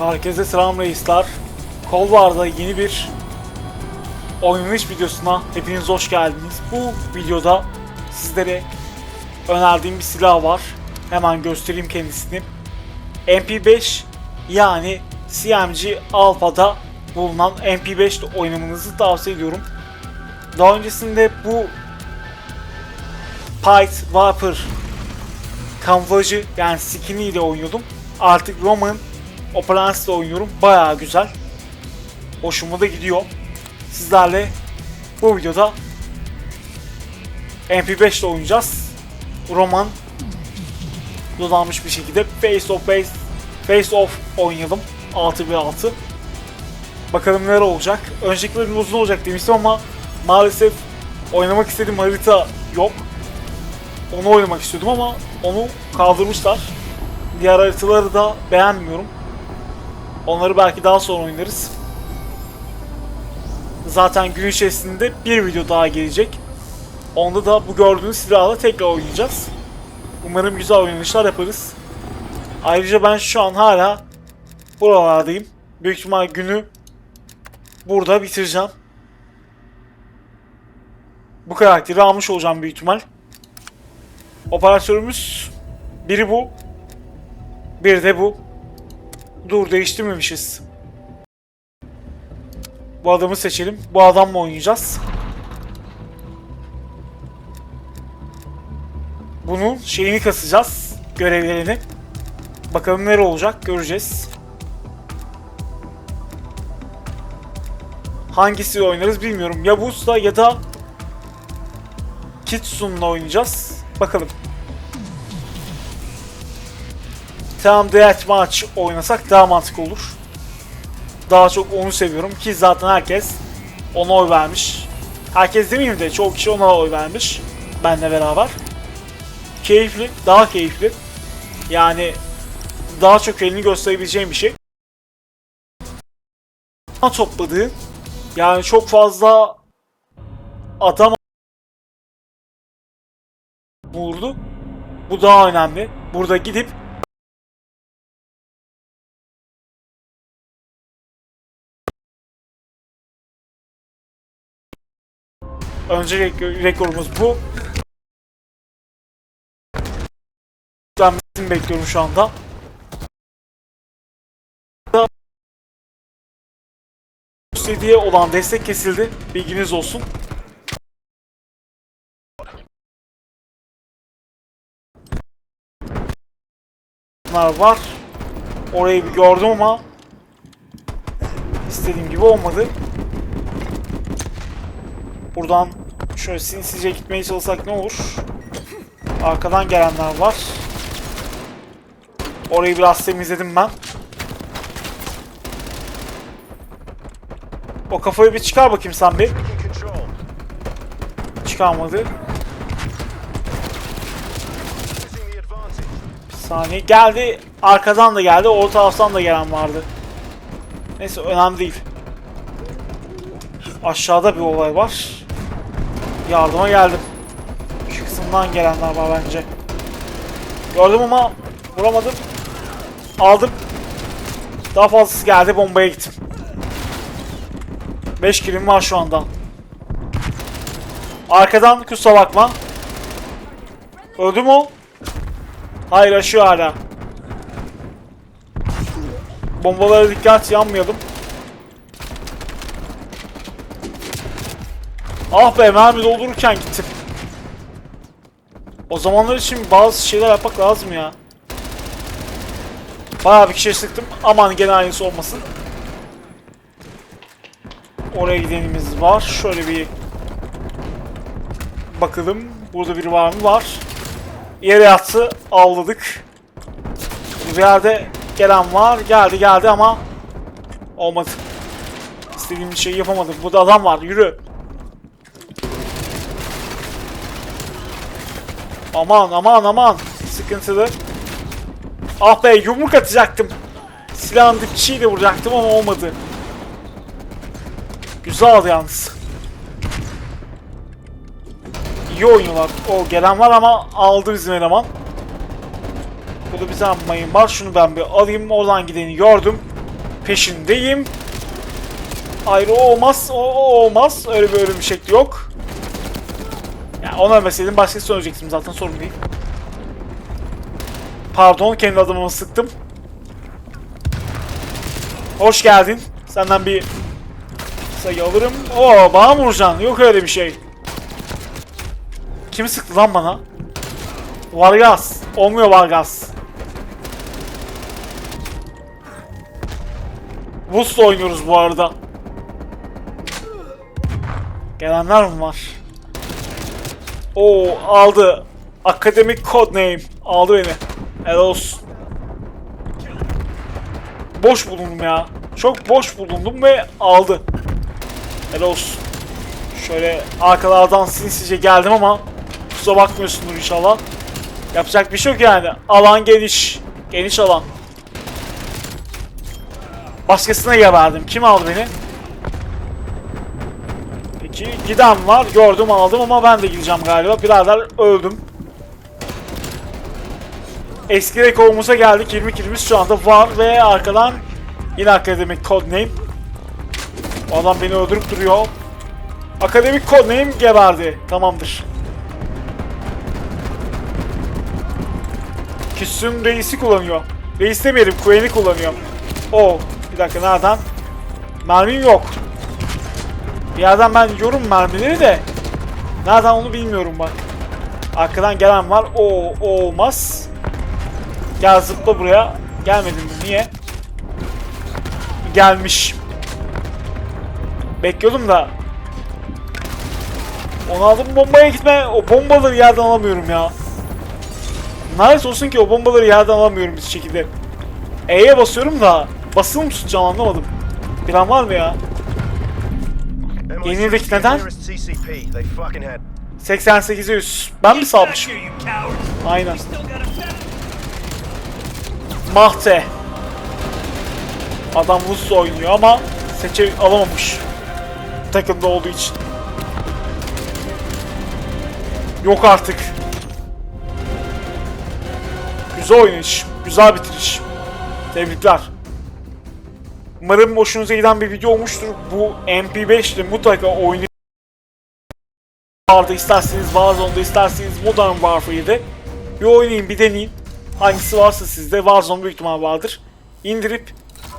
Herkese selam reisler. Kolvar'da yeni bir oynanış videosuna hepiniz hoş geldiniz. Bu videoda sizlere önerdiğim bir silah var. Hemen göstereyim kendisini. MP5 yani CMG Alpha'da bulunan MP5 ile oynamanızı tavsiye ediyorum. Daha öncesinde bu Pyth Viper kamuflajı yani skin'i ile oynuyordum. Artık Roman Operance'da oynuyorum. Bayağı güzel. Hoşuma da gidiyor. Sizlerle bu videoda MP5 ile oynayacağız. Roman dolanmış bir şekilde Face of Face Face Off oynayalım. 6v6. Bakalım neler olacak. Önceki bölüm uzun olacak demiştim ama maalesef oynamak istediğim harita yok. Onu oynamak istiyordum ama onu kaldırmışlar. Diğer haritaları da beğenmiyorum. Onları belki daha sonra oynarız. Zaten gün içerisinde bir video daha gelecek. Onda da bu gördüğünüz silahla tekrar oynayacağız. Umarım güzel oynanışlar yaparız. Ayrıca ben şu an hala buralardayım. Büyük ihtimal günü burada bitireceğim. Bu karakteri almış olacağım büyük ihtimal. Operatörümüz biri bu. Bir de bu. Dur değiştirmemişiz. Bu adamı seçelim. Bu adamla oynayacağız. Bunun şeyini kasacağız. Görevlerini. Bakalım nere olacak göreceğiz. Hangisiyle oynarız bilmiyorum. Ya Bus'la ya da Kitsun'la oynayacağız. Bakalım. Tam Deathmatch oynasak daha mantıklı olur. Daha çok onu seviyorum ki zaten herkes ona oy vermiş. Herkes demeyeyim de çoğu kişi ona oy vermiş. Benle beraber. Keyifli, daha keyifli. Yani daha çok elini gösterebileceğim bir şey. Topladığı yani çok fazla adam vurdu. Bu daha önemli. Burada gidip Önce rek- rekorumuz bu. Ben bizim bekliyorum şu anda. Hediye olan destek kesildi. Bilginiz olsun. Bunlar var. Orayı bir gördüm ama istediğim gibi olmadı. Buradan şöyle sinsice gitmeye çalışsak ne olur? Arkadan gelenler var. Orayı biraz temizledim ben. O kafayı bir çıkar bakayım sen bir. Çıkarmadı. Bir saniye. Geldi. Arkadan da geldi. Orta taraftan da gelen vardı. Neyse önemli değil. Aşağıda bir olay var. Yardıma geldim. Şu kısımdan gelenler var bence. Gördüm ama vuramadım. Aldım. Daha fazlası geldi bombaya gittim. 5 kilim var şu anda. Arkadan kusura bakma. Öldü mü o? Hayır aşıyor hala. Bombalara dikkat yanmayalım. Ah be mermi doldururken gittim. O zamanlar için bazı şeyler yapmak lazım ya. Bayağı bir kişiye sıktım. Aman gene aynısı olmasın. Oraya gidenimiz var. Şöyle bir bakalım. Burada biri var mı? Var. Yere yattı. Avladık. Bir yerde gelen var. Geldi geldi ama olmadı. İstediğim şeyi yapamadım. Burada adam var. Yürü. Aman aman aman. Sıkıntılı. Ah be yumruk atacaktım. Silahın dipçiyle vuracaktım ama olmadı. Güzeldi yalnız. İyi oynuyorlar. O gelen var ama aldı bizim eleman. Burada bir tane mayın var. Şunu ben bir alayım. Oradan gideni gördüm. peşindeyim. Hayır o olmaz, o olmaz. Öyle bir ölüm şekli yok. Ya ona ölmeseydim başkası ölecektim zaten sorun değil. Pardon kendi adımımı sıktım. Hoş geldin. Senden bir sayı alırım. Oo bana mı vuracaksın? Yok öyle bir şey. Kim sıktı lan bana? Vargas. Olmuyor Vargas. Woods'la oynuyoruz bu arada. Gelenler mi var? Oo aldı. Academic Codename. Aldı beni. Helal olsun. Boş bulundum ya. Çok boş bulundum ve aldı. Helal olsun. Şöyle arkalardan sinsice geldim ama kusura bakmıyorsundur inşallah. Yapacak bir şey yok yani. Alan geniş. Geniş alan. Başkasına geberdim. Kim aldı beni? Peki giden var. Gördüm aldım ama ben de gideceğim galiba. Birader öldüm. Eski rekorumuza geldik. 20 kilimiz şu anda var ve arkadan yine akademik codename. O adam beni öldürüp duruyor. Akademik codename geberdi. Tamamdır. Küsüm reisi kullanıyor. Reis demeyelim, Queen'i kullanıyor. O, bir dakika nereden? Mermim yok. Bir yerden ben yiyorum mermileri de. Nereden onu bilmiyorum bak. Arkadan gelen var. O, olmaz. Gel zıpla buraya. Gelmedin? Niye? Gelmiş. Bekliyordum da. Onu aldım bombaya gitme. O bombaları yerden alamıyorum ya. Lanet olsun ki o bombaları yerden alamıyorum bir şekilde. E'ye basıyorum da basılı mı tutacağım anlamadım. Plan var mı ya? Yenildeki neden? 88'e 100. Ben mi salmışım? Aynen. Mahte. Adam Rus oynuyor ama seçe alamamış. Takımda olduğu için. Yok artık. Güzel oynayış. Güzel bitiriş. Tebrikler. Umarım hoşunuza giden bir video olmuştur. Bu MP5 ile mutlaka oynayın. Vardı isterseniz Warzone'da isterseniz Modern Warfare'de bir oynayın bir deneyin. Hangisi varsa sizde Warzone büyük ihtimal vardır. İndirip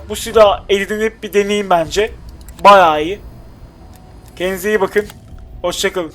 bu silah edinip bir deneyin bence. Bayağı iyi. Kendinize iyi bakın. Hoşçakalın.